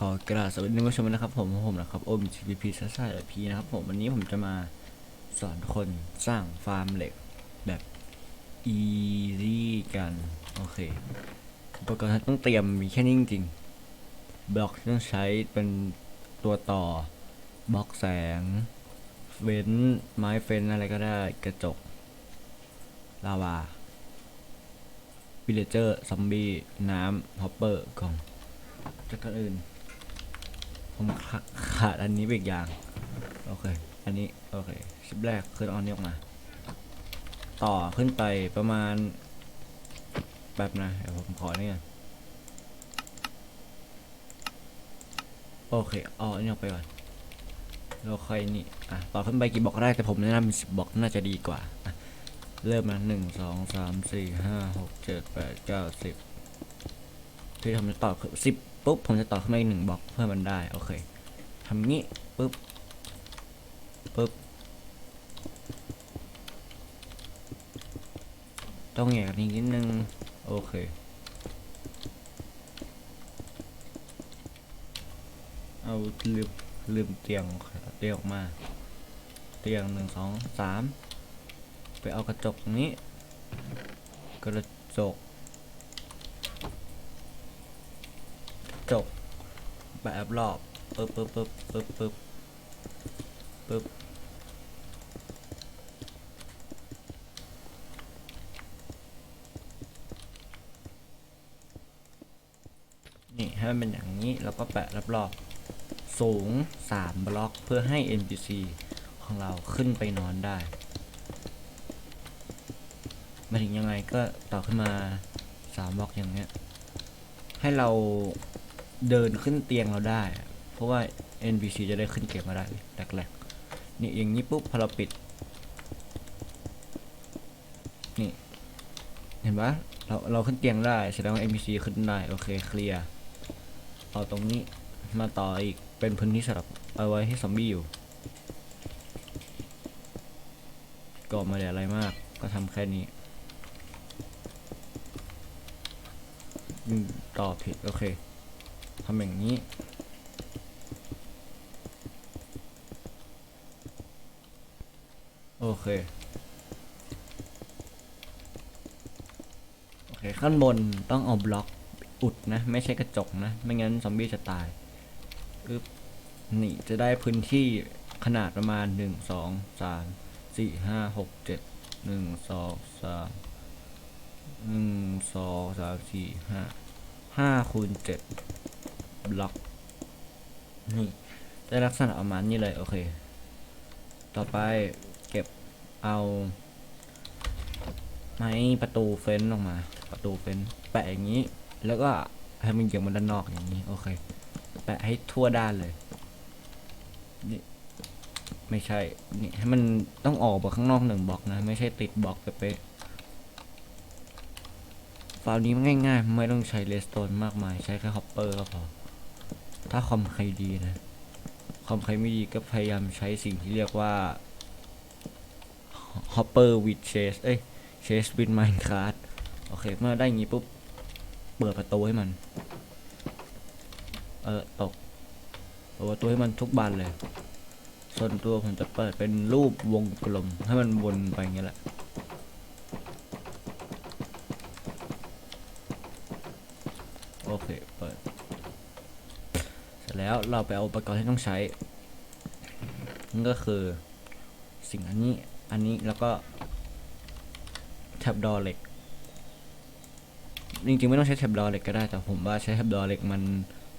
ขอกราบสวัสดีท่านผู้ชมนะครับผมผมนะครับโอมทีพีพีซ่าซ่าพีนะครับผมวันนี้ผมจะมาสอนคนสร้างฟาร์มเหล็กแบบอีซี่กัน โอเคอุปกรณ์ต้องเตรียมมีแค่นี้จริงบล็อกต้องใช้เป็นตัวต่อบล็อกแสง เว้นไม้เฟ้นอะไรก็ได้กระจก ลาวาวิลเลเจอร์ ซอมบี้ น้ำฮอปเปอร์กล่อง จากกันอื่น ผมขาขาดอันนี้ไปอีกอย่าง โอเค อันนี้ โอเคชิปแรกคือต้องเออนนี้ออกมา ต่อขึ้นไปประมาณแบบนะเดี๋ยวผมขอนี่ก่อนโอเคเอาอันนี้ออกไปก่อนแล้วค่อยนี่อะต่อขึ้นไปกี่บล็อกได้แต่ผมแนะนำเป็นสิบบล็อกน่าจะดีกว่าเริ่มมาหนึ่งสองสามสี่ห้าหกเจ็ดแปดเก้าสิบที่ทำต่อคือสิบ ปุ๊บผมจะต่อขึ้นมาอีกหนึ่งบล็อกเพื่อมันได้โอเคทำงี้ปุ๊บปุ๊บต้องแหยกนี้นิดนึงโอเคเอาลืมลืมเตียงเตียงออกมา เตียงหนึ่งสองสามไปเอากระจกนี้ กระจก จบแบบรอบปึ๊บปึ๊บปึ๊บปึ๊บปึ๊บปึ๊บนี่ให้มันเป็นอย่างนี้แล้วก็แปะรอบๆสูง 3 บล็อกเพื่อให้ NPC ของเราขึ้นไปนอนได้มาถึงยังไงก็ต่อขึ้นมา 3 บล็อกอย่างเงี้ยให้เรา เดินขึ้นเตียงเราได้ เพราะว่า NPC จะได้ขึ้นเกมมาได้แรกๆนี่อย่างนี้ปุ๊บพอเราปิด นี่ เห็นปะเราเราขึ้นเตียงได้แสดงว่า NPC ขึ้นได้โอเคเคลียร์เอาตรงนี้มาต่ออีกเป็นพื้นที่สำหรับเอาไว้ให้ซอมบี้อยู่ก็ไม่ได้อะไรมากก็ทำแค่นี้ต่อผิด โอเค ทำอย่างนี้ โอเค โอเค ขั้นบนต้องเอาบล็อกอุดนะ ไม่ใช่กระจกนะ ไม่งั้นซอมบี้จะตายอึ๊บนี่จะได้พื้นที่ขนาดประมาณหนึ่งสองสามสี่ห้าหกเจ็ดหนึ่งสองสามหนึ่งสองสามสี่ห้าห้าคูณเจ็ด บล็อกนี่ได้ลักษณะประมาณนี้เลยโอเค ต่อไปเก็บเอา ไม้ประตูเฟ้นออกมา ประตูเฟ้นแปะอย่างนี้ แล้วก็ให้มันเหยียบมันด้านนอกอย่างนี้ โอเค แปะให้ทั่วด้านเลยนี่ไม่ใช่ นี่ให้มันต้องออกไปข้างนอกหนึ่งบล็อกนะ ไม่ใช่ติดบล็อกเป๊ะฟาร์มนี้มันง่ายๆ ไม่ต้องใช้เลสโตนมากมาย ใช้แค่ฮอปเปอร์ก็พอ ถ้าคอมใครดีนะ คอมใครไม่ดีก็พยายามใช้สิ่งที่เรียกว่าฮอปเปอร์วิดเชสเอ้ยเชสวิดไมน์คาร์ดโอเค เมื่อได้อย่างนี้ปุ๊บ เปิดประตูให้มัน เออ ตก เปิดประตูให้มันทุกบานเลย ส่วนตัวผมจะเปิดเป็นรูปวงกลม ให้มันวนไปอย่างเงี้ยแหละโอเค เปิด แล้วเราไปเอาอุปกรณ์ที่ต้องใช้นั่นก็คือสิ่งอันนี้อันนี้แล้วก็แท็บดอเหล็กจริงๆไม่ต้องใช้แท็บดอเหล็กก็ได้แต่ผมว่าใช้แท็บดอเหล็กมัน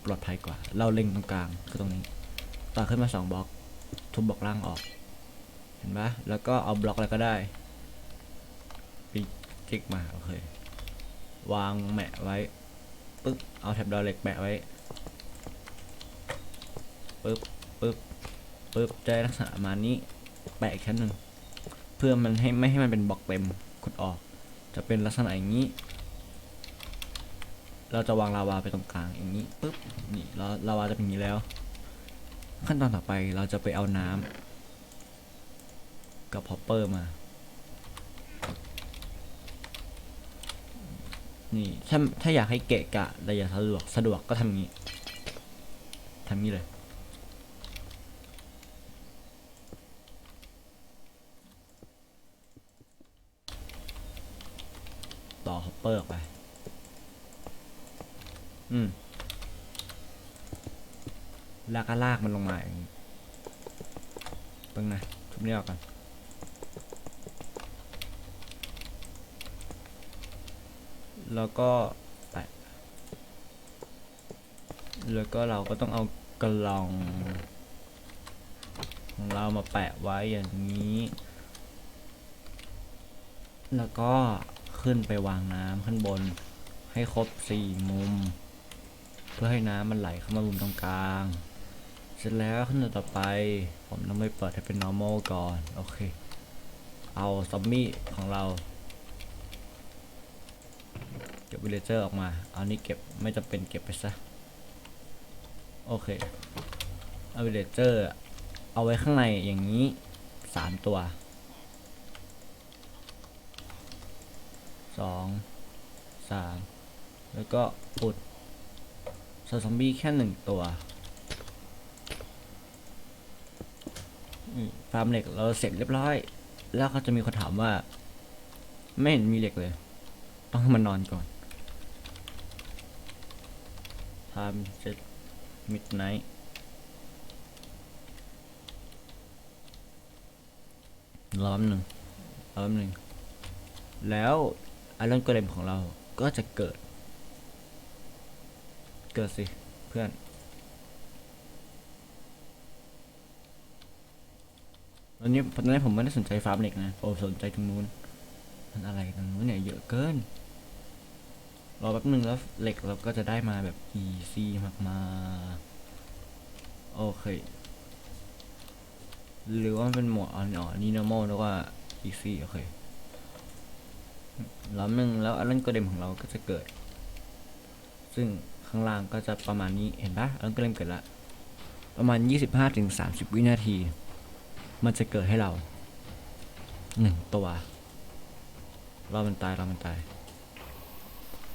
ปลอดภัยกว่า เราเล็งตรงกลางคือตรงนี้ ต่อขึ้นมาสองบล็อก ทุบบล็อกล่างออก เห็นปะแล้วก็เอาบล็อกอะไรก็ได้ปีคลิกมาโอเควางแมะไว้ปึ๊บเอาแท็บดอเหล็กแปะไว้ ปึ๊บปึ๊บปึ๊บจะได้ลักษณะประมาณนี้แปะอีกชั้นหนึ่งเพื่อมันให้ไม่ให้มันเป็นบล็อกเต็มขุดออก จะเป็นลักษณะอย่างนี้ เราจะวางลาวาไปตรงกลางอย่างนี้ปึ๊บนี่แล้วลาวาจะเป็นอย่างนี้แล้ว ขั้นตอนต่อไปเราจะไปเอาน้ำกับฮอปเปอร์มานี่ถ้าถ้าอยากให้เกะกะแต่อย่าสะดวกสะดวกก็ทำงนี้ทำงี้เลย ฮอปเปอร์ออกไป อืมแล้วก็ลากมันลงมาอย่างนี้เพิ่งนะทุบนี้ออกก่อนแล้วก็แปะ แล้วก็เราก็ต้องเอากล่อง ของเรามาแปะไว้อย่างนี้ แล้วก็ ขึ้นไปวางน้ำข้างบน ให้ครบสี่มุม เพื่อให้น้ำมันไหลเข้ามามุมตรงกลาง เสร็จแล้วขั้นตอนต่อไป ผมต้องไปเปิดให้เป็น normal ก่อน โอเค เอาซอมบี้ของเราเก็บวิลเลเจอร์ออกมา เอานี่เก็บไม่จำเป็นเก็บไปซะ โอเค เอาวิลเลเจอร์ เอาไว้ข้างในอย่างนี้สามตัว สองสามแล้วก็อุดสซอมบี้แค่หนึ่งตัวฟาร์มเหล็กเราเสร็จเรียบร้อย แล้วก็จะมีคนถามว่า ไม่เห็นมีเหล็กเลย ต้องมันอนก่อน time set midnight รอแป๊บหนึ่งรอแป๊บหนึ่ง แล้ว ไอรอนโกเลมของเราก็จะเกิด เกิดสิ เพื่อน ตอนนี้ตอนนี้ผมไม่ได้สนใจฟาร์มเหล็กนะผมสนใจตรงนู้น มันอะไรตรงนู้นเนี่ยเยอะเกิน รอแป๊บหนึ่งแล้วเหล็กเราก็จะได้มาแบบ easy มากๆ โอเค หรือว่ามันเป็นหมวดอ๋อนี่ normal แล้วว่า easy โอเค แล้วหนึ่งแล้วอันนั้นก็เดมของเราก็จะเกิด ซึ่งข้างล่างก็จะประมาณนี้เห็นปะอันนั้นก็เริ่มเกิดละประมาณ 25-30 วินาที มันจะเกิดให้เราหนึ่งตัวเรามันตายเรามันตาย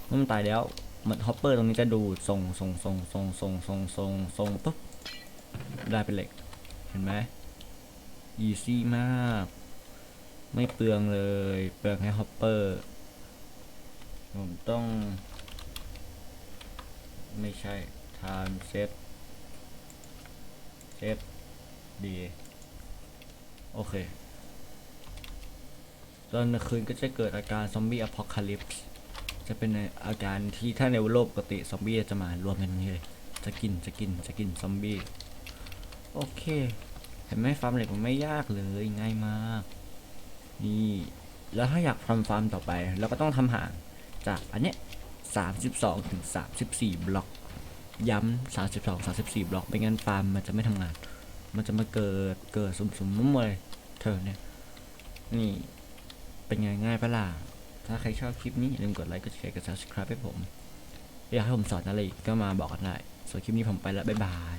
เมื่อมันตายแล้วมันฮอปเปอร์ตรงนี้จะดูดส่งส่งส่งส่งส่งส่งส่งส่งปุ๊บได้เป็นเหล็ก เห็นไหมอีซี่มาก ไม่เปลืองเลย เปลืองให้ฮอปเปอร์ผมต้อง ไม่ใช่ time set set ดี โอเค ตอนกลางคืนก็จะเกิดอาการซอมบี้อพอคาลิปส์จะเป็นอาการที่ถ้าในโลกปกติซอมบี้จะมารวมกันนี้เลย จะกินจะกินจะกินซอมบี้ โอเค เห็นไหมฟาร์มเหล็กมันไม่ยากเลย ง่ายมาก นี่แล้วถ้าอยากทำฟาร์มต่อไป เราก็ต้องทำห่างจากอันเนี้ย32ถึง34บล็อก ย้ำ32 34บล็อกไม่งั้นฟาร์มมันจะไม่ทำงาน มันจะมาเกิดเกิดสุ่มๆมุ่มๆเลยเธอเนี่ย นี่เป็นไงง่ายปะล่ะถ้าใครชอบคลิปนี้อย่าลืมกดไลค์กดแชร์กด subscribe ให้ผม อยากให้ผมสอนอะไรกก็มาบอกกันได้ส่วนคลิปนี้ผมไปแล้ว บ๊ายบาย